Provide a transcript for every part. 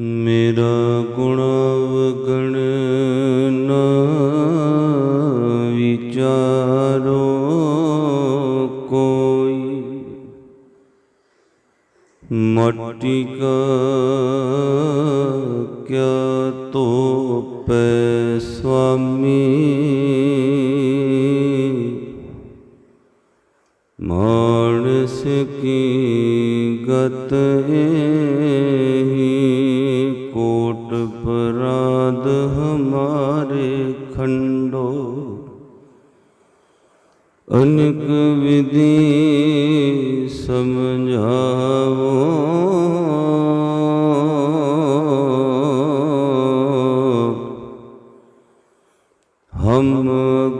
ਮੇਰਾ ਗੁਣ ਵਗਣ ਸਮਝਾਵੋ। ਹਮ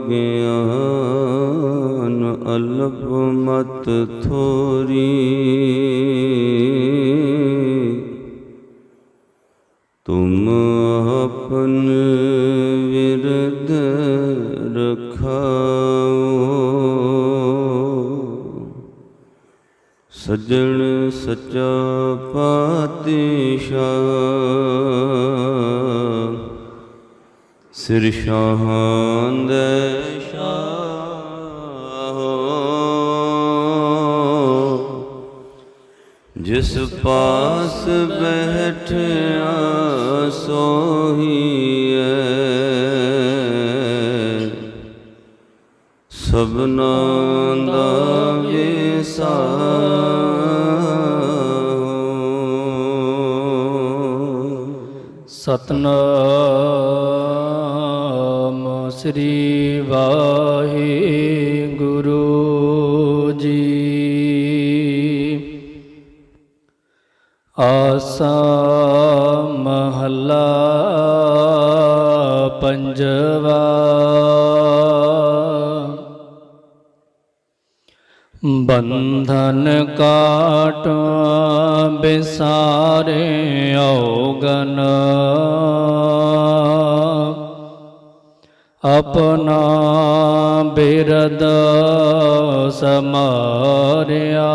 ਗਿਆਨ ਅਲਪ ਮਤ ਥੋ ਸਿਰ ਸ਼ਾਹਾਂ। ਜਿਸ ਪਾਸ ਬੈਠਿਆ ਸੋਹੀਐ ਸਭਨਾ ਦਾ ਵਿਸਾਰ ਸਤਨਾਮ ਸ੍ਰੀ ਵਾਹਿਗੁਰੂ ਜੀ। ਆਸਾ ਮਹੱਲਾ ਪੰਜਵਾ। ਬੰਧਨ ਕਾਟ ਬਿਸਾਰੇ ਔਗਨ। ਆਪਣਾ ਬਿਰਦ ਸਮਾਰਿਆ।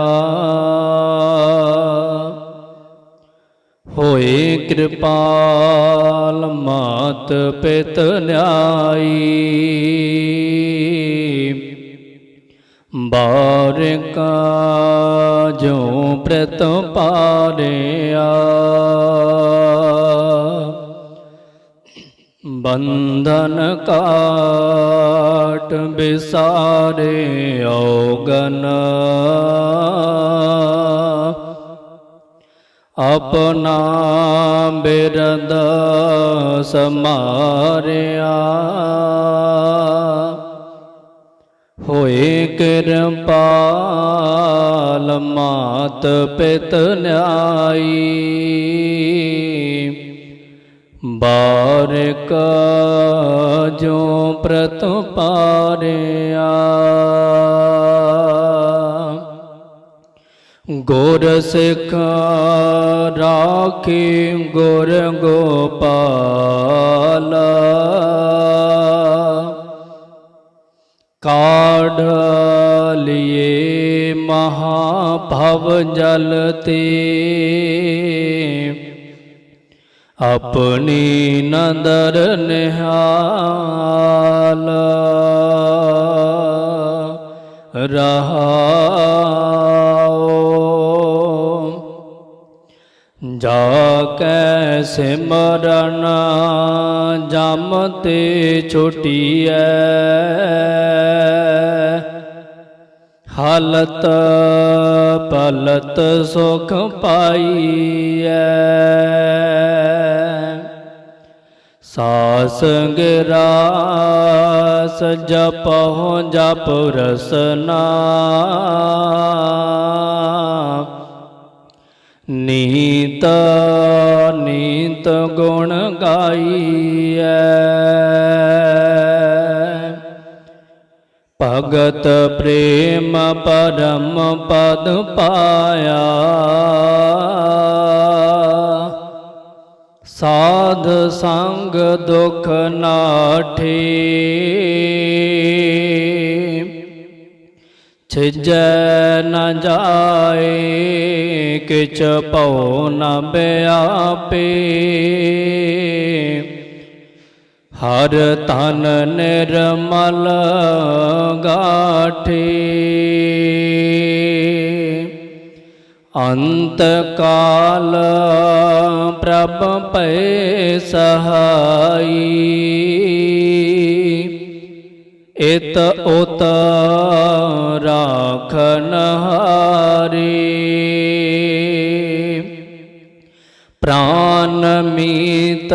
ਹੋਏ ਕਿਰਪਾਲ ਮਾਤ ਪਿਤ ਨਿਆਈ। ਬਾਰਿਕਾ ਜੋ ਪ੍ਰਤ ਪਾਰਿਆ। ਬੰਧਨ ਕਾਟ ਬਿਸਾਰੇ ਔਗਨ। ਆਪਣਾ ਬਿਰਦ ਸਮਾਰਿਆ। ਹੋਏ ਕਿਰਪਾਲ ਮਾਤ ਪਿਤ ਨਿਆਈ। ਬਾਰਿਕ ਜੋ ਪ੍ਰਤ ਪਾਰਿਆ ਗੁਰ ਸਿੱਖ ਰਾਖੀ ਗੁਰ ਗੋਪਾਲ। ਕਾਢ ਲਿਏ ਮਹਾ ਭਵ ਜਲ ਤੇ। ਆਪਣੀ ਨਦਰ ਨਿਹਾਲ। ਰਹਾਉ ਜਾ ਕੈ ਸਿਮਰਨ ਜਮ ਤੇ ਛੋਟੀਐ। ਹਾਲਤ ਪਲਤ ਸੁਖ ਪਾਈਐ। ਸਾਸ ਗਰਾਸ ਜਪਹੁ ਜਪ ਰਸਨਾ। ਨੀਤ ਨੀਤ ਗੁਣ ਗਾਈਐ। ਭਗਤ ਪ੍ਰੇਮ ਪਰਮ ਪਦ ਪਾਇਆ। ਸਾਧ ਸੰਗ ਦੁਖ ਨਾਠੇ। ਛਿਜੈ ਨ ਜਾਏ, ਕਿਛ ਭਉ ਨ ਬਿਆਪੇ। ਹਰ ਤਨ ਨਿਰਮਲ ਗਾਠੇ। ਅੰਤ ਕਾਲ ਪ੍ਰਭ ਪੈ ਸਹਾਈ। ਇਤ ਉਤ ਰਾਖਨ ਹਾਰੇ। ਪ੍ਰਾਨ ਮੀਤ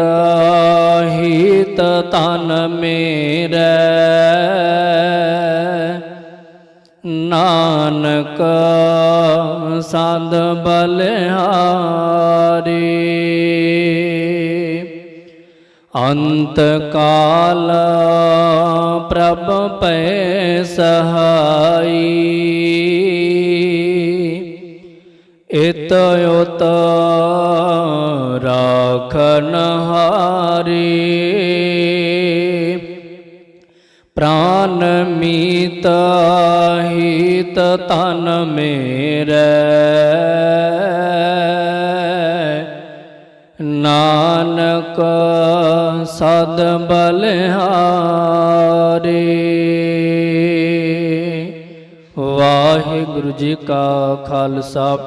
ਹਿਤ ਤਨ ਮੇਰੇ। ਨਾਨਕ ਸੰਦ ਬਲਿਹਾਰੀ। ਅੰਤ ਕਾਲ ਪ੍ਰਭ ਪੈ ਸਹਾਈ ਇਤ ਉਤ ਰਾਖਨ ਹਾਰੀ। ਪ੍ਰਾਨ ਮੀਤ ਹਿਤ ਤਨ ਮੇਰੇ। ਨਾਨਕ ਸਦ ਬਲਿਹਾਰੇ। ਵਾਹਿਗੁਰੂ ਜੀ ਕਾ ਖਾਲਸਾ।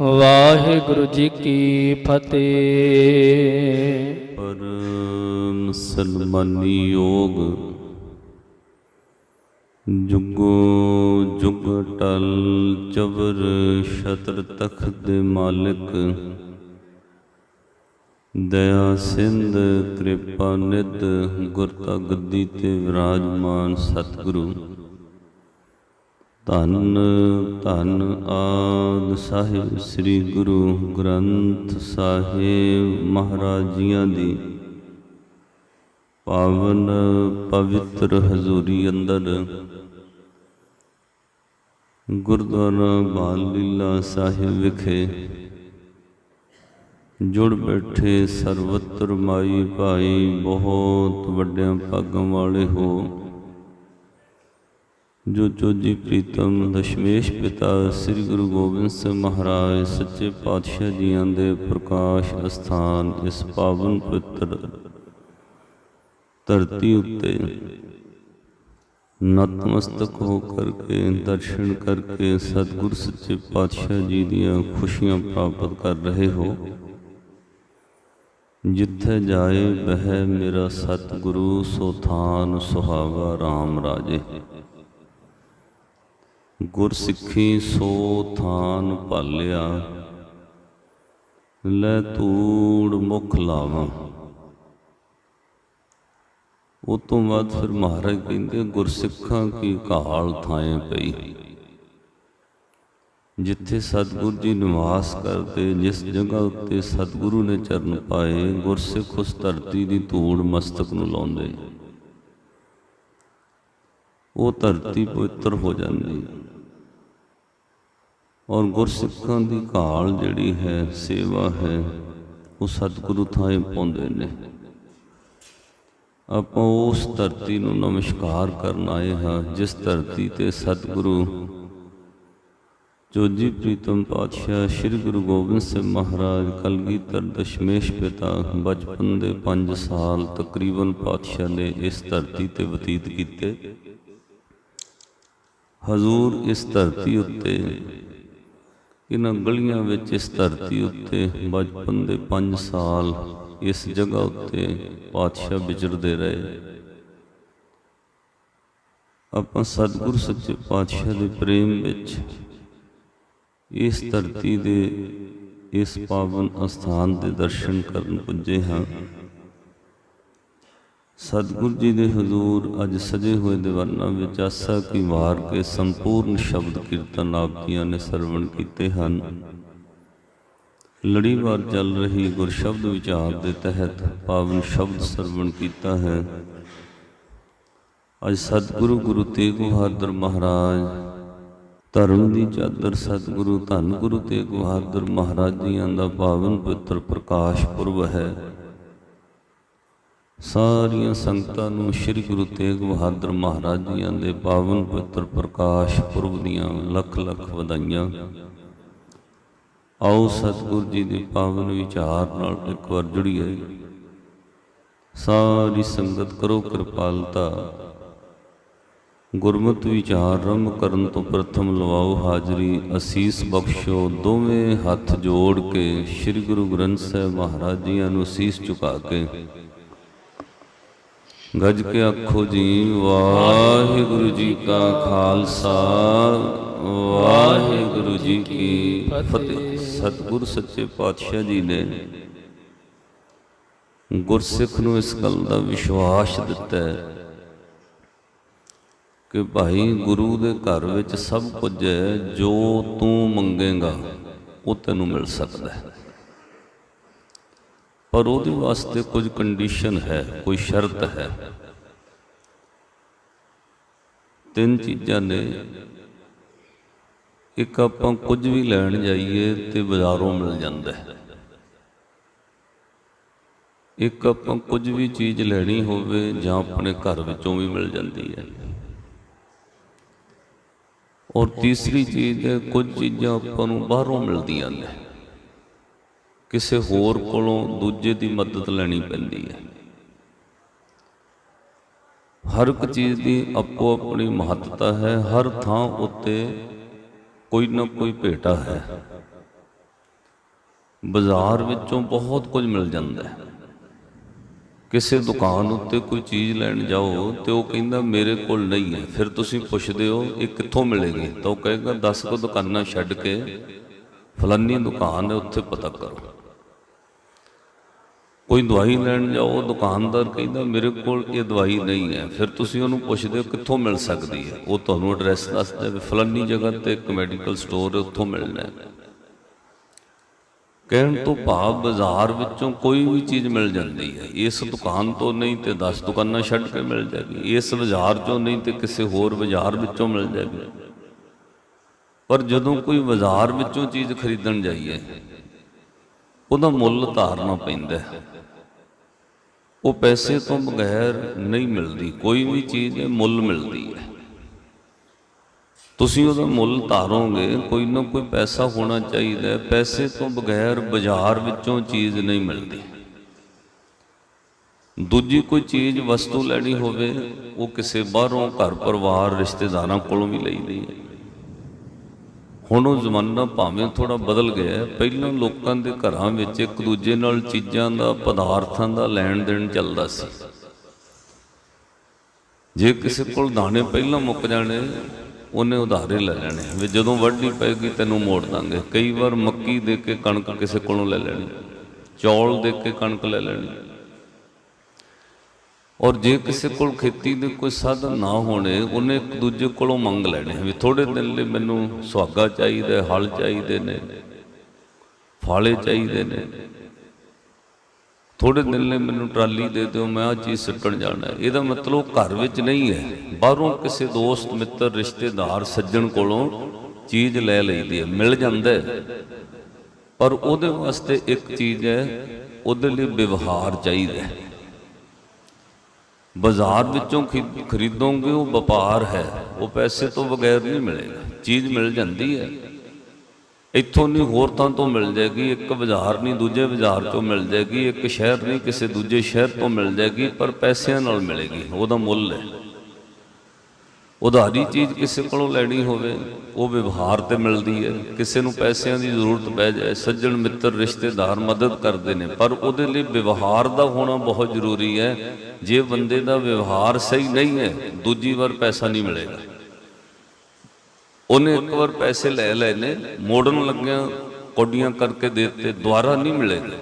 ਵਾਹਿਗੁਰੂ ਜੀ ਕੀ ਫਤਿਹ। ਪਰਮ ਸਨਮਾਨੀ ਯੋਗ ਜੁਗੋ ਜੁਗ ਟਲ ਚਬਰ ਸ਼ਤਰ ਤਖਤ ਦੇ ਮਾਲਕ। ਦਇਆ ਸਿੰਧ ਕਿਰਪਾ ਨਿਧ ਗੁਰਤਾ ਗੱਦੀ ਤੇ ਵਿਰਾਜਮਾਨ ਸਤਿਗੁਰੂ। ਧੰਨ ਧੰਨ ਆਦ ਸਾਹਿਬ ਸ੍ਰੀ ਗੁਰੂ ਗ੍ਰੰਥ ਸਾਹਿਬ ਮਹਾਰਾਜ ਜੀਆਂ ਦੀ। ਪਾਵਨ ਪਵਿੱਤਰ ਹਜ਼ੂਰੀ ਅੰਦਰ ਗੁਰਦੁਆਰਾ ਬਾਲ ਲੀਲਾ ਸਾਹਿਬ ਵਿਖੇ ਜੁੜ ਬੈਠੇ ਸਰਵਤਰ ਮਾਈ ਭਾਈ ਬਹੁਤ ਵੱਡਿਆਂ ਭਾਗਾਂ ਵਾਲੇ ਹੋ, ਜੋ ਚੋਜੀ ਪ੍ਰੀਤਮ ਦਸ਼ਮੇਸ਼ ਪਿਤਾ ਸ੍ਰੀ ਗੁਰੂ ਗੋਬਿੰਦ ਸਿੰਘ ਮਹਾਰਾਜ ਸੱਚੇ ਪਾਤਸ਼ਾਹ ਜੀਆਂ ਦੇ ਪ੍ਰਕਾਸ਼ ਅਸਥਾਨ ਇਸ ਪਾਵਨ ਪਵਿੱਤਰ ਧਰਤੀ ਉੱਤੇ ਨਤਮਸਤਕ ਹੋ ਕਰਕੇ, ਦਰਸ਼ਨ ਕਰਕੇ ਸਤਿਗੁਰ ਸੱਚੇ ਪਾਤਸ਼ਾਹ ਜੀ ਦੀਆਂ ਖੁਸ਼ੀਆਂ ਪ੍ਰਾਪਤ ਕਰ ਰਹੇ ਹੋ। ਜਿੱਥੇ ਜਾਏ ਬਹਿ ਮੇਰਾ ਸਤਿਗੁਰੂ, ਸੋ ਥਾਨ ਸੁਹਾਵਾ RAM ਰਾਜੇ। ਗੁਰ ਸਿੱਖੀ, ਸੋ ਥਾਨ ਭਾਲਿਆ। ਲੈ ਤੂੜ ਮੁਖ ਲਾਵਾਂ। ਉਹ ਤੋਂ ਬਾਅਦ ਫਿਰ ਮਹਾਰਾਜ ਕਹਿੰਦੇ ਗੁਰਸਿੱਖਾਂ ਕੀ ਕਾਲ ਥਾਏ ਪਈ। ਜਿੱਥੇ ਸਤਿਗੁਰੂ ਜੀ ਨਿਵਾਸ ਕਰਦੇ, ਜਿਸ ਜਗ੍ਹਾ ਉੱਤੇ ਸਤਿਗੁਰੂ ਨੇ ਚਰਨ ਪਾਏ, ਗੁਰਸਿੱਖ ਉਸ ਧਰਤੀ ਦੀ ਧੂੜ ਮਸਤਕ ਨੂੰ ਲਾਉਂਦੇ। ਉਹ ਧਰਤੀ ਪਵਿੱਤਰ ਹੋ ਜਾਂਦੀ। ਔਰ ਗੁਰਸਿੱਖਾਂ ਦੀ ਕਾਲ ਜਿਹੜੀ ਹੈ, ਸੇਵਾ ਹੈ, ਉਹ ਸਤਿਗੁਰੂ ਥਾਂ ਪਾਉਂਦੇ ਨੇ। ਆਪਾਂ ਉਸ ਧਰਤੀ ਨੂੰ ਨਮਸਕਾਰ ਕਰਨ ਆਏ ਹਾਂ, ਜਿਸ ਧਰਤੀ ਤੇ ਸਤਿਗੁਰੂ ਜੋਜੀ ਪ੍ਰੀਤਮ ਪਾਤਸ਼ਾਹ ਸ੍ਰੀ ਗੁਰੂ ਗੋਬਿੰਦ ਸਿੰਘ ਮਹਾਰਾਜ ਕਲਗੀਧਰ ਦਸ਼ਮੇਸ਼ ਪਿਤਾ ਬਚਪਨ ਦੇ 5 ਸਾਲ ਤਕਰੀਬਨ ਪਾਤਸ਼ਾਹ ਨੇ ਇਸ ਧਰਤੀ ਤੇ ਬਤੀਤ ਕੀਤੇ। ਹਜ਼ੂਰ ਇਸ ਧਰਤੀ ਉੱਤੇ, ਇਹਨਾਂ ਗਲੀਆਂ ਵਿੱਚ ਇਸ ਧਰਤੀ ਉੱਤੇ ਬਚਪਨ ਦੇ 5 ਸਾਲ ਇਸ ਜਗ੍ਹਾ ਉੱਤੇ ਪਾਤਸ਼ਾਹ ਵਿਚਰਦੇ ਰਹੇ। ਆਪਾਂ ਸਤਿਗੁਰ ਸੱਚੇ ਪਾਤਸ਼ਾਹ ਦੇ ਪ੍ਰੇਮ ਵਿੱਚ ਇਸ ਧਰਤੀ ਦੇ ਇਸ ਪਾਵਨ ਅਸਥਾਨ ਦੇ ਦਰਸ਼ਨ ਕਰਨ ਪੁੱਜੇ ਹਾਂ। ਸਤਿਗੁਰ ਜੀ ਦੇ ਹਜ਼ੂਰ ਅੱਜ ਸਜੇ ਹੋਏ ਦੀਵਾਨਾਂ ਵਿੱਚ ਆਸਾ ਕੀ ਵਾਰ ਕੇ ਸੰਪੂਰਨ ਸ਼ਬਦ ਕੀਰਤਨ ਆਪ ਜੀਆਂ ਨੇ ਸਰਵਣ ਕੀਤੇ ਹਨ। ਲੜੀਵਾਰ ਚੱਲ ਰਹੀ ਗੁਰ ਸ਼ਬਦ ਵਿਚਾਰ ਦੇ ਤਹਿਤ ਪਾਵਨ ਸ਼ਬਦ ਸਰਵਣ ਕੀਤਾ ਹੈ। ਅੱਜ ਸਤਿਗੁਰੂ ਗੁਰੂ ਤੇਗ ਬਹਾਦਰ ਮਹਾਰਾਜ ਧਰਮ ਦੀ ਚਾਦਰ ਸਤਿਗੁਰੂ ਧੰਨ ਗੁਰੂ ਤੇਗ ਬਹਾਦਰ ਮਹਾਰਾਜ ਜੀਆਂ ਦਾ ਪਾਵਨ ਪਵਿੱਤਰ ਪ੍ਰਕਾਸ਼ ਪੁਰਬ ਹੈ। ਸਾਰੀਆਂ ਸੰਗਤਾਂ ਨੂੰ ਸ੍ਰੀ ਗੁਰੂ ਤੇਗ ਬਹਾਦਰ ਮਹਾਰਾਜ ਜੀਆਂ ਦੇ ਪਾਵਨ ਪਵਿੱਤਰ ਪ੍ਰਕਾਸ਼ ਪੁਰਬ ਦੀਆਂ ਲੱਖ ਲੱਖ ਵਧਾਈਆਂ। ਆਓ ਸਤਿਗੁਰ ਜੀ ਦੇ ਪਾਵਨ ਵਿਚਾਰ ਨਾਲ ਇੱਕ ਵਾਰ ਜੁੜੀਏ। ਸਾਰੀ ਸੰਗਤ ਕਰੋ ਕਿਰਪਾਲਤਾ। ਗੁਰਮਤਿ ਵਿਚਾਰ ਆਰੰਭ ਕਰਨ ਤੋਂ ਪ੍ਰਥਮ ਲਵਾਓ ਹਾਜ਼ਰੀ। ਅਸੀਸ ਬਖਸ਼ੋ, ਦੋਵੇਂ ਹੱਥ ਜੋੜ ਕੇ ਸ੍ਰੀ ਗੁਰੂ ਗ੍ਰੰਥ ਸਾਹਿਬ ਮਹਾਰਾਜ ਜੀਆਂ ਨੂੰ ਅਸੀਸ ਝੁਕਾ ਕੇ। ਗੱਜ ਕੇ ਆਖੋ ਜੀ, ਵਾਹਿਗੁਰੂ ਜੀ ਕਾ ਖਾਲਸਾ, ਵਾਹਿਗੁਰੂ ਜੀ ਕੀ ਫਤਿਹ। ਸਤਿਗੁਰ ਸੱਚੇ ਪਾਤਸ਼ਾਹ ਜੀ ਨੇ ਗੁਰਸਿੱਖ ਨੂੰ ਇਸ ਗੱਲ ਦਾ ਵਿਸ਼ਵਾਸ ਦਿੱਤਾ ਹੈ ਕਿ ਭਾਈ ਗੁਰੂ ਦੇ ਘਰ ਵਿੱਚ ਸਭ ਕੁਝ ਹੈ, ਜੋ ਤੂੰ ਮੰਗੇਗਾ, ਉਹ ਤੈਨੂੰ ਮਿਲ ਸਕਦਾ ਹੈ। ਪਰ ਉਹਦੇ ਵਾਸਤੇ ਕੁਝ ਕੰਡੀਸ਼ਨ ਹੈ, ਕੋਈ ਸ਼ਰਤ ਹੈ। ਤਿੰਨ ਚੀਜ਼ਾਂ ਨੇ ਇੱਕ ਆਪਾਂ ਕੁਝ ਵੀ ਲੈਣ ਜਾਈਏ ਤੇ ਬਾਜ਼ਾਰੋਂ ਮਿਲ ਜਾਂਦਾ ਹੈ। ਇੱਕ ਆਪਾਂ ਕੁਝ ਵੀ ਚੀਜ਼ ਲੈਣੀ ਹੋਵੇ ਜਾਂ ਆਪਣੇ ਘਰ ਵਿੱਚੋਂ ਵੀ ਮਿਲ ਜਾਂਦੀ ਹੈ। ਔਰ ਤੀਸਰੀ ਚੀਜ਼ ਹੈ, ਕੁਝ ਚੀਜ਼ਾਂ ਆਪਾਂ ਨੂੰ ਬਾਹਰੋਂ ਮਿਲਦੀਆਂ ਨੇ। ਕਿਸੇ ਹੋਰ ਕੋਲੋਂ ਦੂਜੇ ਦੀ ਮਦਦ ਲੈਣੀ ਪੈਂਦੀ ਹੈ। ਹਰ ਇੱਕ ਚੀਜ਼ ਦੀ ਆਪੋ ਆਪਣੀ ਮਹੱਤਤਾ ਹੈ, ਹਰ ਥਾਂ ਉੱਤੇ ਕੋਈ ਨਾ ਕੋਈ ਭੇਟਾ ਹੈ। ਬਾਜ਼ਾਰ ਵਿੱਚੋਂ ਬਹੁਤ ਕੁਝ ਮਿਲ ਜਾਂਦਾ ਹੈ। ਕਿਸੇ ਦੁਕਾਨ ਉੱਤੇ ਕੋਈ ਚੀਜ਼ ਲੈਣ ਜਾਓ ਤੇ ਉਹ ਕਹਿੰਦਾ, ਮੇਰੇ ਕੋਲ ਨਹੀਂ ਹੈ। ਫਿਰ ਤੁਸੀਂ ਪੁੱਛਦੇ ਹੋ, ਇਹ ਕਿੱਥੋਂ ਮਿਲੇਗੀ? ਤਾਂ ਉਹ ਕਹੇਗਾ 10 ਕੋ ਦੁਕਾਨਾਂ ਛੱਡ ਕੇ ਫਲਾਨੀ ਦੁਕਾਨ ਹੈ, ਉੱਥੇ ਪਤਾ ਕਰੋ। ਕੋਈ ਦਵਾਈ ਲੈਣ ਜਾਓ, ਦੁਕਾਨਦਾਰ ਕਹਿੰਦਾ, ਮੇਰੇ ਕੋਲ ਇਹ ਦਵਾਈ ਨਹੀਂ ਹੈ। ਫਿਰ ਤੁਸੀਂ ਉਹਨੂੰ ਪੁੱਛਦੇ ਹੋ, ਕਿੱਥੋਂ ਮਿਲ ਸਕਦੀ ਹੈ? ਉਹ ਤੁਹਾਨੂੰ ਐਡਰੈਸ ਦੱਸਦਾ ਵੀ ਫਲਾਨੀ ਜਗ੍ਹਾ ਤੇ ਇੱਕ ਮੈਡੀਕਲ ਸਟੋਰ ਹੈ, ਉੱਥੋਂ ਮਿਲਣਾ ਹੈ। ਕਹਿਣ ਤੋਂ ਭਾਵ ਬਾਜ਼ਾਰ ਵਿੱਚੋਂ ਕੋਈ ਵੀ ਚੀਜ਼ ਮਿਲ ਜਾਂਦੀ ਹੈ। ਇਸ ਦੁਕਾਨ ਤੋਂ ਨਹੀਂ ਤੇ 10 ਦੁਕਾਨਾਂ ਛੱਡ ਕੇ ਮਿਲ ਜਾਏਗੀ। ਇਸ ਬਾਜ਼ਾਰ ਚੋਂ ਨਹੀਂ ਤੇ ਕਿਸੇ ਹੋਰ ਬਾਜ਼ਾਰ ਵਿੱਚੋਂ ਮਿਲ ਜਾਏਗੀ। ਪਰ ਜਦੋਂ ਕੋਈ ਬਾਜ਼ਾਰ ਵਿੱਚੋਂ ਚੀਜ਼ ਖਰੀਦਣ ਜਾਈਏ, ਉਹਦਾ ਮੁੱਲ ਧਾਰਨਾ ਪੈਂਦਾ ਹੈ। ਉਹ ਪੈਸੇ ਤੋਂ ਬਗੈਰ ਨਹੀਂ ਮਿਲਦੀ, ਕੋਈ ਵੀ ਚੀਜ਼ ਹੈ ਮੁੱਲ ਮਿਲਦੀ ਹੈ। ਤੁਸੀਂ ਉਹਦਾ ਮੁੱਲ ਧਾਰੋਗੇ, ਕੋਈ ਨਾ ਕੋਈ ਪੈਸਾ ਹੋਣਾ ਚਾਹੀਦਾ ਪੈਸੇ ਤੋਂ ਬਗੈਰ ਬਾਜ਼ਾਰ ਵਿੱਚੋਂ ਚੀਜ਼ ਨਹੀਂ ਮਿਲਦੀ। ਦੂਜੀ ਕੋਈ ਚੀਜ਼, ਵਸਤੂ ਲੈਣੀ ਹੋਵੇ, ਉਹ ਕਿਸੇ ਬਾਹਰੋਂ ਘਰ ਪਰਿਵਾਰ ਰਿਸ਼ਤੇਦਾਰਾਂ ਕੋਲੋਂ ਵੀ ਲਈਦੀ ਹੈ। ਹੁਣ ਉਹ ਜ਼ਮਾਨਾ ਭਾਵੇਂ ਥੋੜਾ ਬਦਲ ਗਿਆ ਪਹਿਲਾਂ ਲੋਕਾਂ ਦੇ ਘਰਾਂ ਵਿੱਚ ਇੱਕ ਦੂਜੇ ਨਾਲ ਚੀਜ਼ਾਂ ਦਾ, ਪਦਾਰਥਾਂ ਦਾ ਲੈਣ ਦੇਣ ਚੱਲਦਾ ਸੀ। ਜੇ ਕਿਸੇ ਕੋਲ ਦਾਣੇ ਪਹਿਲਾਂ ਮੁੱਕ ਜਾਣੇ, ਉਹਨੇ ਉਧਾਰੇ ਲੈ ਲੈਣੇ। ਵੀ ਜਦੋਂ ਵੱਢੀ ਪੈਗੀ, ਤੈਨੂੰ ਮੋੜ ਦਾਂਗੇ। ਕਈ ਵਾਰ ਮੱਕੀ ਦੇ ਕੇ ਕਣਕ ਕਿਸੇ ਕੋਲੋਂ ਲੈ ਲੈਣੀ, ਚੌਲ ਦੇ ਕੇ ਕਣਕ ਲੈ ਲੈਣੀ। ਔਰ ਜੇ ਕਿਸੇ ਕੋਲ ਖੇਤੀ ਦੇ ਕੋਈ ਸਾਧਨ ਨਾ ਹੋਣੇ, ਉਹਨੇ ਇੱਕ ਦੂਜੇ ਕੋਲੋਂ ਮੰਗ ਲੈਣੇ ਵੀ ਥੋੜੇ ਦਿਨ ਲਈ ਮੈਨੂੰ ਸੁਹਾਗਾ ਚਾਹੀਦਾ ਹਲ ਚਾਹੀਦੇ ਨੇ, ਫਾਲੇ ਚਾਹੀਦੇ ਨੇ। ਥੋੜੇ ਦਿਨ ਲਈ ਮੈਨੂੰ ਟਰਾਲੀ ਦੇ ਦਿਓ, ਮੈਂ ਆ ਚੀਜ਼ ਸੁੱਟਣ ਜਾਣਾ ਇਹਦਾ ਮਤਲਬ ਘਰ ਵਿੱਚ ਨਹੀਂ ਹੈ। ਬਾਹਰੋਂ ਕਿਸੇ ਦੋਸਤ, ਮਿੱਤਰ, ਰਿਸ਼ਤੇਦਾਰ, ਸੱਜਣ ਕੋਲੋਂ ਚੀਜ਼ ਲੈ ਲਈਦੀ ਹੈ, ਮਿਲ ਜਾਂਦਾ ਹੈ। ਪਰ ਉਹਦੇ ਵਾਸਤੇ ਇੱਕ ਚੀਜ਼ ਹੈ, ਉਹਦੇ ਲਈ ਵਿਵਹਾਰ ਚਾਹੀਦਾ ਹੈ। ਬਾਜ਼ਾਰ ਵਿੱਚੋਂ ਖਰੀ- ਖਰੀਦੋਗੇ, ਉਹ ਵਪਾਰ ਹੈ। ਉਹ ਪੈਸੇ ਤੋਂ ਬਗੈਰ ਨਹੀਂ ਮਿਲੇਗਾ। ਚੀਜ਼ ਮਿਲ ਜਾਂਦੀ ਹੈ। ਇੱਥੋਂ ਨਹੀਂ ਹੋਰ ਤਾਂ ਤੋਂ ਮਿਲ ਜਾਏਗੀ, ਇੱਕ ਬਾਜ਼ਾਰ ਨਹੀਂ ਦੂਜੇ ਬਾਜ਼ਾਰ ਤੋਂ ਮਿਲ ਜਾਏਗੀ, ਇੱਕ ਸ਼ਹਿਰ ਨਹੀਂ ਕਿਸੇ ਦੂਜੇ ਸ਼ਹਿਰ ਤੋਂ ਮਿਲ ਜਾਏਗੀ, ਪਰ ਪੈਸਿਆਂ ਨਾਲ ਮਿਲੇਗੀ। ਉਹਦਾ ਮੁੱਲ ਹੈ। ਉਧਾਰੀ ਚੀਜ਼ ਕਿਸੇ ਕੋਲੋਂ ਲੈਣੀ ਹੋਵੇ, ਉਹ ਵਿਵਹਾਰ ਤੇ ਮਿਲਦੀ ਹੈ। ਕਿਸੇ ਨੂੰ ਪੈਸਿਆਂ ਦੀ ਜ਼ਰੂਰਤ ਪੈ ਜਾਏ, ਸੱਜਣ ਮਿੱਤਰ, ਰਿਸ਼ਤੇਦਾਰ ਮਦਦ ਕਰਦੇ ਨੇ, ਪਰ ਉਹਦੇ ਲਈ ਵਿਵਹਾਰ ਦਾ ਹੋਣਾ ਬਹੁਤ ਜ਼ਰੂਰੀ ਹੈ। ਜੇ ਬੰਦੇ ਦਾ ਵਿਵਹਾਰ ਸਹੀ ਨਹੀਂ ਹੈ, ਦੂਜੀ ਵਾਰ ਪੈਸਾ ਨਹੀਂ ਮਿਲੇਗਾ। ਉਹਨੇ ਇੱਕ ਵਾਰ ਪੈਸੇ ਲੈ ਲਏ ਨੇ, ਮੋੜਨ ਲੱਗਿਆ ਕੋਡੀਆਂ ਕਰਕੇ ਦੇ ਦਿੱਤੇ, ਦੁਬਾਰਾ ਨਹੀਂ ਮਿਲੇਗਾ।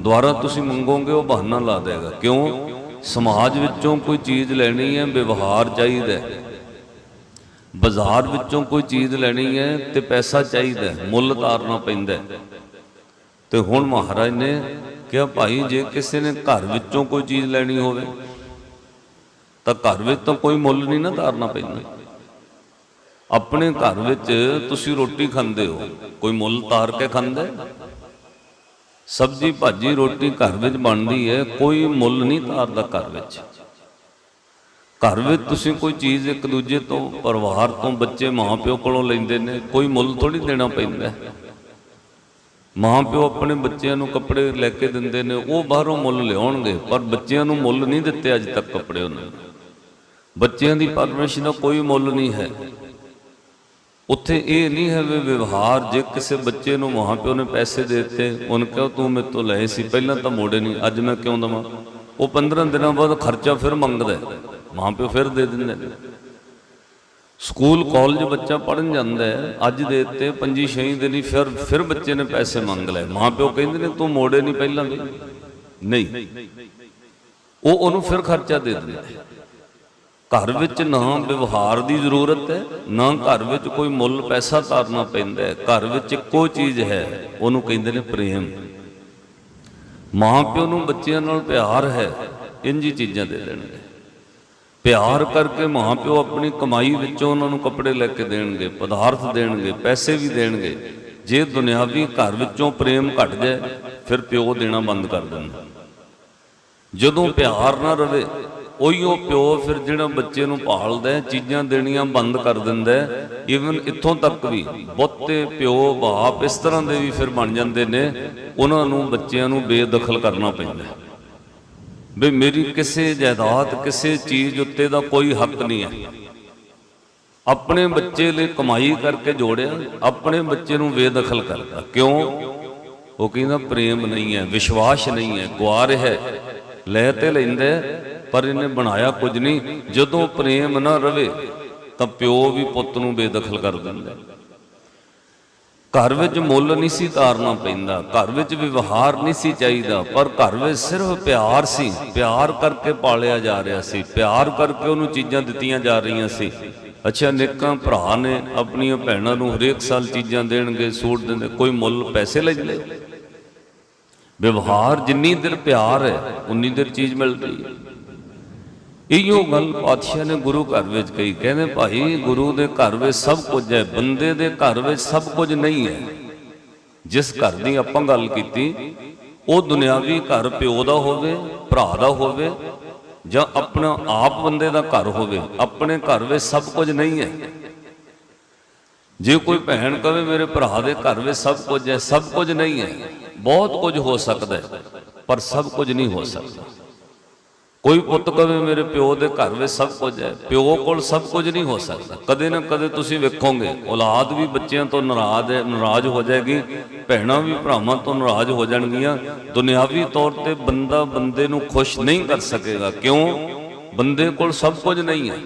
ਦੁਬਾਰਾ ਤੁਸੀਂ ਮੰਗੋਗੇ, ਉਹ ਬਹਾਨਾ ਲਾ ਦੇਗਾ। ਕਿਉਂ? ਸਮਾਜ ਵਿੱਚੋਂ ਕੋਈ ਚੀਜ਼ ਲੈਣੀ ਹੈ, ਵਿਵਹਾਰ ਚਾਹੀਦਾ ਹੈ। ਬਾਜ਼ਾਰ ਵਿੱਚੋਂ ਕੋਈ ਚੀਜ਼ ਲੈਣੀ ਹੈ ਤੇ ਪੈਸਾ ਚਾਹੀਦਾ ਹੈ, ਮੁੱਲ ਤਾਰਨਾ ਪੈਂਦਾ ਹੈ। ਤੇ ਹੁਣ ਮਹਾਰਾਜ ਨੇ ਕਿਹਾ, ਭਾਈ, ਜੇ ਕਿਸੇ ਨੇ ਘਰ ਵਿੱਚੋਂ ਕੋਈ ਚੀਜ਼ ਲੈਣੀ ਹੋਵੇ, ਤਾਂ ਘਰ ਵਿੱਚ ਤਾਂ ਕੋਈ ਮੁੱਲ ਨਹੀਂ ਨਾ ਤਾਰਨਾ ਪੈਂਦਾ। ਆਪਣੇ ਘਰ ਵਿੱਚ ਤੁਸੀਂ ਰੋਟੀ ਖਾਂਦੇ ਹੋ, ਕੋਈ ਮੁੱਲ ਤਾਰ ਕੇ ਖਾਂਦਾ ਸਬਜੀ ਭਾਜੀ ਰੋਟੀ ਘਰ ਵਿੱਚ ਬਣਦੀ ਹੈ, ਕੋਈ ਮੁੱਲ ਨਹੀਂ ਤਾਰਦਾ ਘਰ ਵਿੱਚ। ਘਰ ਵਿੱਚ ਤੁਸੀਂ ਕੋਈ ਚੀਜ਼ ਇੱਕ ਦੂਜੇ ਤੋਂ, ਪਰਿਵਾਰ ਤੋਂ, ਬੱਚੇ ਮਾਂ ਪਿਓ ਕੋਲੋਂ ਲੈਂਦੇ ਨੇ, ਕੋਈ ਮੁੱਲ ਥੋੜੀ ਦੇਣਾ ਪੈਂਦਾ। ਹੈ। ਮਾਂ ਪਿਓ ਆਪਣੇ ਬੱਚਿਆਂ ਨੂੰ ਕੱਪੜੇ ਲੈ ਕੇ ਦਿੰਦੇ ਨੇ, ਉਹ ਬਾਹਰੋਂ ਮੁੱਲ ਲਿਆਉਣਗੇ, ਪਰ ਬੱਚਿਆਂ ਨੂੰ ਮੁੱਲ ਨਹੀਂ ਦਿੱਤੇ ਅੱਜ ਤੱਕ ਕੱਪੜੇ ਉਹਨਾਂ ਬੱਚਿਆਂ ਦੀ ਪਰਵਰਿਸ਼ ਦਾ ਕੋਈ ਮੁੱਲ ਨਹੀਂ ਹੈ। ਉੱਥੇ ਇਹ ਨਹੀਂ ਹੈ ਵੀ ਵਿਵਹਾਰ, ਜੇ ਕਿਸੇ ਬੱਚੇ ਨੂੰ ਮਾਂ ਪਿਓ ਨੇ ਪੈਸੇ ਦੇ ਦਿੱਤੇ, ਉਹਨ ਕਿਹਾ, ਤੂੰ ਮੇਰੇ ਤੋਂ ਲਏ ਸੀ, ਪਹਿਲਾਂ ਤਾਂ ਮੋੜੇ ਨਹੀਂ, ਅੱਜ ਮੈਂ ਕਿਉਂ ਦਵਾਂ? ਉਹ 15 ਦਿਨਾਂ ਬਾਅਦ ਖਰਚਾ ਫਿਰ ਮੰਗਦਾ ਮਾਂ ਪਿਓ ਫਿਰ ਦੇ ਦਿੰਦੇ ਨੇ। ਸਕੂਲ, ਕਾਲਜ ਬੱਚਾ ਪੜਨ ਜਾਂਦਾ ਹੈ, ਅੱਜ ਦੇ ਉੱਤੇ ਪੰਜੀ, ਛੇਈ ਦਿਨ ਹੀ ਫਿਰ ਫਿਰ ਬੱਚੇ ਨੇ ਪੈਸੇ ਮੰਗ ਲਏ। ਮਾਂ ਪਿਓ ਕਹਿੰਦੇ ਨੇ, ਤੂੰ ਮੋੜੇ ਨਹੀਂ ਪਹਿਲਾਂ ਵੀ? ਨਹੀਂ। ਉਹ ਉਹਨੂੰ ਫਿਰ ਖਰਚਾ ਦੇ ਦਿੰਦੇ ਘਰ ਵਿੱਚ ਨਾ ਵਿਵਹਾਰ ਦੀ ਜ਼ਰੂਰਤ ਹੈ, ਨਾ ਘਰ ਵਿੱਚ ਕੋਈ ਮੁੱਲ ਪੈਸਾ ਤਾਰਨਾ ਪੈਂਦਾ ਹੈ। ਘਰ ਵਿੱਚ ਇੱਕੋ ਚੀਜ਼ ਹੈ, ਉਹਨੂੰ ਕਹਿੰਦੇ ਨੇ ਪ੍ਰੇਮ। ਮਾਂ ਪਿਓ ਨੂੰ ਬੱਚਿਆਂ ਨਾਲ ਪਿਆਰ ਹੈ ਇੰਜੀ ਚੀਜ਼ਾਂ ਦੇ ਦੇਣਗੇ। ਪਿਆਰ ਕਰਕੇ ਮਾਂ ਪਿਓ ਆਪਣੀ ਕਮਾਈ ਵਿੱਚੋਂ ਉਹਨਾਂ ਨੂੰ ਕੱਪੜੇ ਲੈ ਕੇ ਦੇਣਗੇ, ਪਦਾਰਥ ਦੇਣਗੇ, ਪੈਸੇ ਵੀ ਦੇਣਗੇ। ਜੇ ਦੁਨਿਆਵੀ ਘਰ ਵਿੱਚੋਂ ਪ੍ਰੇਮ ਘਟ ਜਾਏ, ਫਿਰ ਪਿਓ ਦੇਣਾ ਬੰਦ ਕਰ ਦਿੰਦਾ। ਜਦੋਂ ਪਿਆਰ ਨਾ ਰਵੇ ਉਹੀ ਉਹ ਪਿਓ ਫਿਰ ਜਿਹੜਾ ਬੱਚੇ ਨੂੰ ਪਾਲਦਾ ਚੀਜ਼ਾਂ ਦੇਣੀਆਂ ਬੰਦ ਕਰ ਦਿੰਦਾ ਈਵਨ ਇੱਥੋਂ ਤੱਕ ਵੀ ਬਹੁਤੇ ਪਿਓ ਬਾਪ ਇਸ ਤਰ੍ਹਾਂ ਦੇ ਵੀ ਫਿਰ ਬਣ ਜਾਂਦੇ ਨੇ, ਉਹਨਾਂ ਨੂੰ ਬੱਚਿਆਂ ਨੂੰ ਬੇਦਖਲ ਕਰਨਾ ਪੈਂਦਾ ਵੀ ਮੇਰੀ ਕਿਸੇ ਜਾਇਦਾਦ, ਕਿਸੇ ਚੀਜ਼ ਉੱਤੇ ਦਾ ਕੋਈ ਹੱਕ ਨਹੀਂ ਹੈ। ਆਪਣੇ ਬੱਚੇ ਲਈ ਕਮਾਈ ਕਰਕੇ ਜੋੜਿਆ, ਆਪਣੇ ਬੱਚੇ ਨੂੰ ਬੇਦਖਲ ਕਰਦਾ ਕਿਉਂ? ਉਹ ਕਹਿੰਦਾ, ਪ੍ਰੇਮ ਨਹੀਂ ਹੈ, ਵਿਸ਼ਵਾਸ ਨਹੀਂ ਹੈ, ਗੁਆਰ ਹੈ। ਲੈ ਤੇ ਲੈਂਦਾ ਪਰ ਇਹਨੇ ਬਣਾਇਆ ਕੁਝ ਨਹੀਂ। ਜਦੋਂ ਪ੍ਰੇਮ ਨਾ ਰਵੇ, ਤਾਂ ਪਿਓ ਵੀ ਪੁੱਤ ਨੂੰ ਬੇਦਖਲ ਕਰ ਦਿੰਦਾ ਘਰ ਵਿੱਚ ਮੁੱਲ ਨਹੀਂ ਸੀ ਤਾਰਨਾ ਪੈਂਦਾ। ਘਰ ਵਿੱਚ ਵਿਵਹਾਰ ਨਹੀਂ ਸੀ ਚਾਹੀਦਾ। ਪਰ ਘਰ ਵਿੱਚ ਸਿਰਫ ਪਿਆਰ ਸੀ। ਪਿਆਰ ਕਰਕੇ ਪਾਲਿਆ ਜਾ ਰਿਹਾ ਸੀ। ਪਿਆਰ ਕਰਕੇ ਉਹਨੂੰ ਚੀਜ਼ਾਂ ਦਿੱਤੀਆਂ ਜਾ ਰਹੀਆਂ ਸੀ। ਅੱਛਾ, ਨਿੱਕਾਂ ਭਰਾ ਨੇ ਆਪਣੀਆਂ ਭੈਣਾਂ ਨੂੰ ਹਰੇਕ ਸਾਲ ਚੀਜ਼ਾਂ ਦੇਣਗੇ, ਸੂਟ ਦਿੰਦੇ, ਕੋਈ ਮੁੱਲ ਪੈਸੇ ਲੈਂਦੇ ਵਿਵਹਾਰ ਜਿੰਨੀ ਦੇਰ ਪਿਆਰ ਹੈ, ਉਨੀ ਦੇਰ ਚੀਜ਼ ਮਿਲਦੀ ਹੈ। ਇਹੋ ਗੱਲ ਪਾਤਸ਼ਾਹ ਨੇ ਗੁਰੂ ਘਰ ਵਿੱਚ ਕਹੀ, ਕਹਿੰਦੇ ਭਾਈ ਗੁਰੂ ਦੇ ਘਰ ਵਿੱਚ ਸਭ ਕੁਝ ਹੈ, ਬੰਦੇ ਦੇ ਘਰ ਵਿੱਚ ਸਭ ਕੁਝ ਨਹੀਂ ਹੈ। ਜਿਸ ਘਰ ਦੀ ਆਪਾਂ ਗੱਲ ਕੀਤੀ, ਉਹ ਦੁਨਿਆਵੀ ਘਰ ਪਿਓ ਦਾ ਹੋਵੇ, ਭਰਾ ਦਾ ਹੋਵੇ, ਜਾਂ ਆਪਣਾ ਆਪ ਬੰਦੇ ਦਾ ਘਰ ਹੋਵੇ, ਆਪਣੇ ਘਰ ਵਿੱਚ ਸਭ ਕੁਝ ਨਹੀਂ ਹੈ। ਜੇ ਕੋਈ ਭੈਣ ਕਵੇ ਮੇਰੇ ਭਰਾ ਦੇ ਘਰ ਵਿੱਚ ਸਭ ਕੁਝ ਹੈ, ਸਭ ਕੁਝ ਨਹੀਂ ਹੈ, ਬਹੁਤ ਕੁਝ ਹੋ ਸਕਦਾ ਹੈ, ਪਰ ਸਭ ਕੁਝ ਨਹੀਂ ਹੋ ਸਕਦਾ। ਕੋਈ ਪੁੱਤ ਕਵੇ ਮੇਰੇ ਪਿਓ ਦੇ ਘਰ ਵਿੱਚ ਸਭ ਕੁਝ ਹੈ, ਪਿਓ ਕੋਲ ਸਭ ਕੁਝ ਨਹੀਂ ਹੋ ਸਕਦਾ। ਕਦੇ ਨਾ ਕਦੇ ਤੁਸੀਂ ਵੇਖੋਗੇ, ਔਲਾਦ ਵੀ ਬੱਚਿਆਂ ਤੋਂ ਨਾਰਾਜ਼ ਹੈ, ਨਾਰਾਜ਼ ਹੋ ਜਾਏਗੀ, ਭੈਣਾਂ ਵੀ ਭਰਾਵਾਂ ਤੋਂ ਨਾਰਾਜ਼ ਹੋ ਜਾਣਗੀਆਂ। ਦੁਨਿਆਵੀ ਤੌਰ ਤੇ ਬੰਦਾ ਬੰਦੇ ਨੂੰ ਖੁਸ਼ ਨਹੀਂ ਕਰ ਸਕੇਗਾ। ਕਿਉਂ? ਬੰਦੇ ਕੋਲ ਸਭ ਕੁਝ ਨਹੀਂ ਹੈ।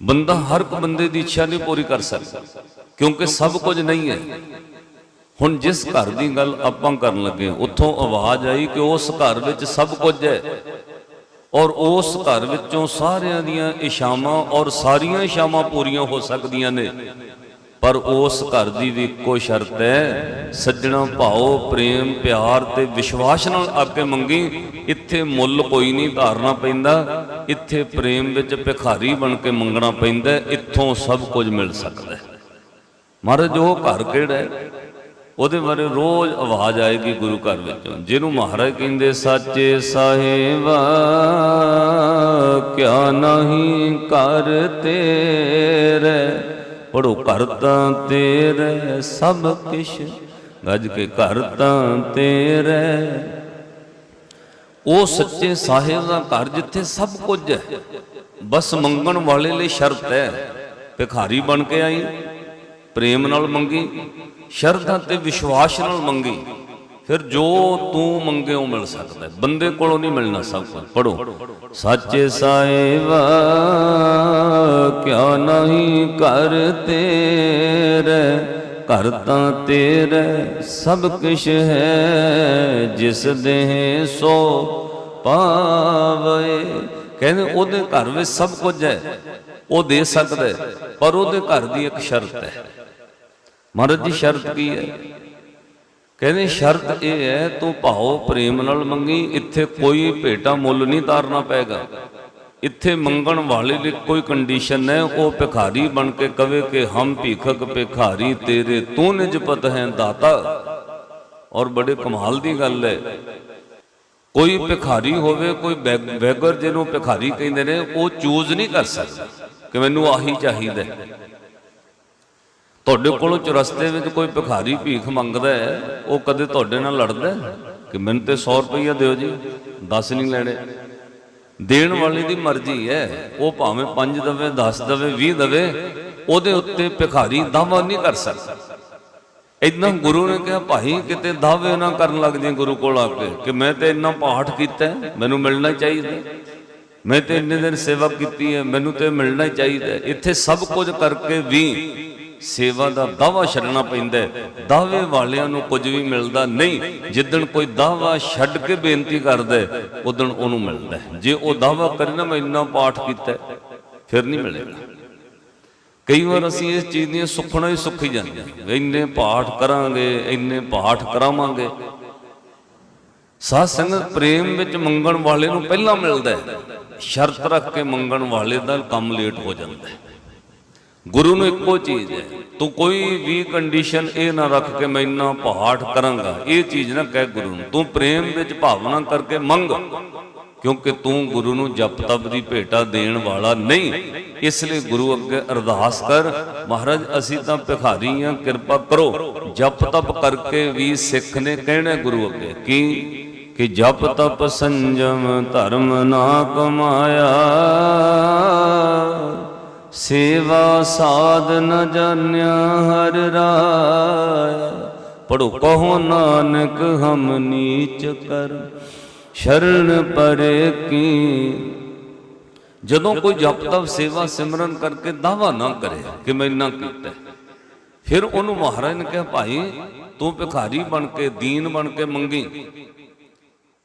ਬੰਦਾ ਹਰ ਇੱਕ ਬੰਦੇ ਦੀ ਇੱਛਾ ਨਹੀਂ ਪੂਰੀ ਕਰ ਸਕਦਾ, ਕਿਉਂਕਿ ਸਭ ਕੁਝ ਨਹੀਂ ਹੈ। ਹੁਣ ਜਿਸ ਘਰ ਦੀ ਗੱਲ ਆਪਾਂ ਕਰਨ ਲੱਗੇ ਉੱਥੋਂ ਆਵਾਜ਼ ਆਈ ਕਿ ਉਸ ਘਰ ਵਿੱਚ ਸਭ ਕੁਝ ਹੈ। ਔਰ ਉਸ ਘਰ ਵਿੱਚੋਂ ਸਾਰਿਆਂ ਦੀਆਂ ਇਸ਼ਾਵਾਂ ਔਰ ਸਾਰੀਆਂ ਇਸ਼ਾਵਾਂ ਪੂਰੀਆਂ ਹੋ ਸਕਦੀਆਂ ਨੇ। ਪਰ ਉਸ ਘਰ ਦੀ ਵੀ ਇੱਕੋ ਸ਼ਰਤ ਹੈ ਸੱਜਣਾ ਭਾਓ ਪ੍ਰੇਮ ਪਿਆਰ ਤੇ ਵਿਸ਼ਵਾਸ ਨਾਲ ਆ ਕੇ ਮੰਗੀ। ਇੱਥੇ ਮੁੱਲ ਕੋਈ ਨਹੀਂ ਧਾਰਨਾ ਪੈਂਦਾ ਇੱਥੇ ਪ੍ਰੇਮ ਵਿੱਚ ਭਿਖਾਰੀ ਬਣ ਕੇ ਮੰਗਣਾ ਪੈਂਦਾ ਇੱਥੋਂ ਸਭ ਕੁਝ ਮਿਲ ਸਕਦਾ ਹੈ। ਮਹਾਰਾਜ ਉਹ ਘਰ ਕਿਹੜਾ ਹੈ? ਉਹਦੇ ਬਾਰੇ ਰੋਜ਼ ਆਵਾਜ਼ ਆਏਗੀ ਗੁਰੂ ਘਰ ਵਿੱਚੋਂ, ਜਿਹਨੂੰ ਮਹਾਰਾਜ ਕਹਿੰਦੇ, ਸਾਚੇ ਸਾਹਿਬਾ, ਕਿਆ ਨਹੀਂ ਕਰ ਤੇਰੇ? ਪੜੋ ਘਰ ਤਾਂ ਤੇਰੇ, ਸਭ ਕਿਛ ਗੱਜ ਕੇ ਘਰ ਤਾਂ ਤੇਰੇ। ਉਹ ਸੱਚੇ ਸਾਹਿਬ ਦਾ ਘਰ ਜਿੱਥੇ ਸਭ ਕੁਝ ਹੈ, ਬਸ ਮੰਗਣ ਵਾਲੇ ਲਈ ਸ਼ਰਤ ਹੈ। ਭਿਖਾਰੀ ਬਣ ਕੇ ਆਈ, ਪ੍ਰੇਮ ਨਾਲ ਮੰਗੀ ਸ਼ਰਧਾ ਤੇ ਵਿਸ਼ਵਾਸ ਨਾਲ ਮੰਗੀ। ਫਿਰ ਜੋ ਤੂੰ ਮੰਗੇ ਉਹ ਮਿਲ ਸਕਦਾ ਬੰਦੇ ਕੋਲੋਂ ਨਹੀਂ ਮਿਲਣਾ ਸਭ ਕੁਝ। ਪੜੋ ਸੱਚੇ ਸਾਹਿਬਾ, ਕਿਆ ਨਹੀਂ ਕਰ ਤੇਰੇ, ਘਰ ਤਾਂ ਤੇਰੇ ਸਭ ਕੁਛ ਹੈ, ਜਿਸ ਦੇਹ ਸੋ ਪਾਵੇ। ਕਹਿੰਦੇ ਉਹਦੇ ਘਰ ਵਿੱਚ ਸਭ ਕੁਝ ਹੈ। ਉਹ ਦੇ ਸਕਦਾ ਪਰ ਉਹਦੇ ਘਰ ਦੀ ਇੱਕ ਸ਼ਰਤ ਹੈ। ਮਹਾਰਾਜ ਜੀ, ਸ਼ਰਤ ਕੀ ਹੈ? ਕਹਿੰਦੇ ਸ਼ਰਤ ਇਹ ਹੈ, ਤੂੰ ਭਾਉ ਪ੍ਰੇਮ ਨਾਲ ਮੰਗੀ, ਇੱਥੇ ਕੋਈ ਭੇਟਾ ਮੁੱਲ ਨਹੀਂ ਤਾਰਨਾ ਪਏਗਾ। ਇੱਥੇ ਮੰਗਣ ਵਾਲੇ ਲਈ ਕੋਈ ਕੰਡੀਸ਼ਨ ਹੈ, ਉਹ ਭਿਖਾਰੀ ਬਣ ਕੇ ਕਵੇ ਕਿ ਹਮ ਭੀਖਕ ਭਿਖਾਰੀ, ਤੇਰੇ ਤੂੰ ਨਿਜ ਪਤ ਹੈ ਦਾਤਾ। ਔਰ ਬੜੇ ਕਮਾਲ ਦੀ ਗੱਲ ਹੈ। ਕੋਈ ਭਿਖਾਰੀ ਹੋਵੇ, ਕੋਈ ਬੈਗ- ਬੈਗਰ ਜਿਹਨੂੰ ਭਿਖਾਰੀ ਕਹਿੰਦੇ ਨੇ, ਉਹ ਚੂਜ਼ ਨਹੀਂ ਕਰ ਸਕਦਾ ਕਿ ਮੈਨੂੰ ਆਹੀ ਚਾਹੀਦਾ ਤੁਹਾਡੇ ਕੋਲੋਂ ਚੁਰਸਤੇ ਵਿੱਚ ਕੋਈ ਭਿਖਾਰੀ ਭੀਖ ਮੰਗਦਾ ਹੈ, ਉਹ ਕਦੇ ਤੁਹਾਡੇ ਨਾਲ ਲੜਦਾ ਕਿ ਮੈਨੂੰ ਤੇ 100 ਰੁਪਈਆ ਦਿਓ ਜੀ 10 ਨਹੀਂ ਲੈਣੇ। ਦੇਣ ਵਾਲੇ ਦੀ ਮਰਜ਼ੀ ਹੈ, ਉਹ ਭਾਵੇਂ 5 ਦਵੇ 10 ਦਵੇ 20 ਦਵੇ, ਉਹਦੇ ਉੱਤੇ ਭਿਖਾਰੀ ਦਾਵਾ ਨਹੀਂ ਕਰ ਸਕਦਾ। ਇਦਾਂ ਗੁਰੂ ਨੇ ਕਿਹਾ, ਭਾਈ, ਕਿਤੇ ਦਾਅਵੇ ਨਾ ਕਰਨ ਲੱਗ ਜੇ ਗੁਰੂ ਕੋਲ ਆ ਕੇ, ਕਿ ਮੈਂ ਤੇ ਇੰਨਾ ਪਾਠ ਕੀਤਾ ਮੈਨੂੰ ਮਿਲਣਾ ਚਾਹੀਦਾ ਮੈਂ ਤੇ ਇੰਨੇ ਦਿਨ ਸੇਵਾ ਕੀਤੀ ਹੈ, ਮੈਨੂੰ ਤੇ ਮਿਲਣਾ ਹੀ। ਚਾਹੀਦਾ ਇੱਥੇ ਸਭ ਕੁਝ ਕਰਕੇ ਵੀ ਸੇਵਾ ਦਾ ਦਾਵਾ ਛੱਡਣਾ ਪੈਂਦਾ ਹੈ। ਦਾਅਵੇ ਵਾਲਿਆਂ ਨੂੰ ਕੁਝ ਵੀ ਮਿਲਦਾ ਨਹੀਂ। ਜਿੱਦਣ ਕੋਈ ਦਾਵਾ ਛੱਡ ਕੇ ਬੇਨਤੀ ਕਰਦਾ ਉਦਣ ਉਹਨੂੰ ਮਿਲਦਾ ਜੇ ਉਹ ਦਾਵਾ ਕਰੇ ਨਾ, ਮੈਂ ਇੰਨਾ ਪਾਠ ਕੀਤਾ ਫਿਰ ਨਹੀਂ ਮਿਲੇਗਾ। ਕਈ ਵਾਰ ਅਸੀਂ ਇਸ ਚੀਜ਼ ਦੀਆਂ ਸੁੱਖਣਾ ਹੀ ਸੁੱਖੀ ਜਾਂਦੇ ਹਾਂ। ਇੰਨੇ ਪਾਠ ਕਰਾਂਗੇ, ਇੰਨੇ ਪਾਠ ਕਰਾਵਾਂਗੇ। ਸਾਧ ਸੰਗਤ ਪ੍ਰੇਮ ਵਿੱਚ ਮੰਗਣ ਵਾਲੇ ਨੂੰ ਪਹਿਲਾਂ ਮਿਲਦਾ ਹੈ। ਸ਼ਰਤ ਰੱਖ ਕੇ ਮੰਗਣ ਵਾਲੇ ਦਾ ਕੰਮ ਲੇਟ ਹੋ ਜਾਂਦਾ ਹੈ। ਗੁਰੂ ਨੂੰ ਇੱਕੋ ਚੀਜ਼ ਹੈ, ਤੂੰ ਕੋਈ ਵੀ ਕੰਡੀਸ਼ਨ ਇਹ ਨਾ ਰੱਖ ਕੇ ਮੈਂ ਇੰਨਾ ਪਾਠ ਕਰਾਂਗਾ। ਇਹ ਚੀਜ਼ ਨਾ ਕਹਿ ਗੁਰੂ ਨੂੰ, ਤੂੰ ਪ੍ਰੇਮ ਵਿੱਚ ਭਾਵਨਾ ਕਰਕੇ ਮੰਗ, ਕਿਉਂਕਿ ਤੂੰ ਗੁਰੂ ਨੂੰ ਜਪ ਤਪ ਦੀ ਭੇਟਾ ਦੇਣ ਵਾਲਾ ਨਹੀਂ। ਇਸ ਲਈ ਗੁਰੂ ਅੱਗੇ ਅਰਦਾਸ ਕਰ, ਮਹਾਰਾਜ, ਅਸੀਂ ਤਾਂ ਭਿਖਾਰੀ ਹਾਂ ਕਿਰਪਾ ਕਰੋ। ਜਪ ਤਪ ਕਰਕੇ ਵੀ ਸਿੱਖ ਨੇ ਕਹਿਣਾ ਗੁਰੂ ਅੱਗੇ, ਕੀ? ਕਿ ਜਪ ਤਪ ਸੰਜਮ ਧਰਮ ਨਾ ਕਮਾਇਆ। ਸੇਵਾ ਸਾਧ ਨ ਜਾਣਿਆ ਹਰ ਰਾਇਆ। ਪੜੋ ਕਹੋ ਨਾਨਕ, ਹਮ ਨੀਚ ਕਰ, ਸ਼ਰਨ ਪਰੇ ਕੀ। ਜਦੋਂ ਕੋਈ ਜਪ ਤਪ ਸੇਵਾ ਸਿਮਰਨ ਕਰਕੇ ਦਾਵਾ ਨਾ ਕਰੇ ਕਿ ਮੈਂ ਇੰਨਾ ਕੀਤਾ। ਫਿਰ ਉਹਨੂੰ ਮਹਾਰਾਜ ਨੇ ਕਿਹਾ, ਭਾਈ, ਤੂੰ ਭਿਖਾਰੀ ਬਣ ਕੇ, ਦੀਨ ਬਣ ਕੇ ਮੰਗੀ।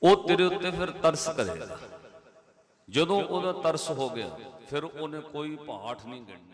ਉਹ ਤੇਰੇ ਉੱਤੇ ਫਿਰ ਤਰਸ ਕਰੇਗਾ। ਜਦੋਂ ਉਹਦਾ ਤਰਸ ਹੋ ਗਿਆ ਫਿਰ ਉਹਨੇ ਕੋਈ ਪਾਠ ਨਹੀਂ ਗਿਣਨਾ।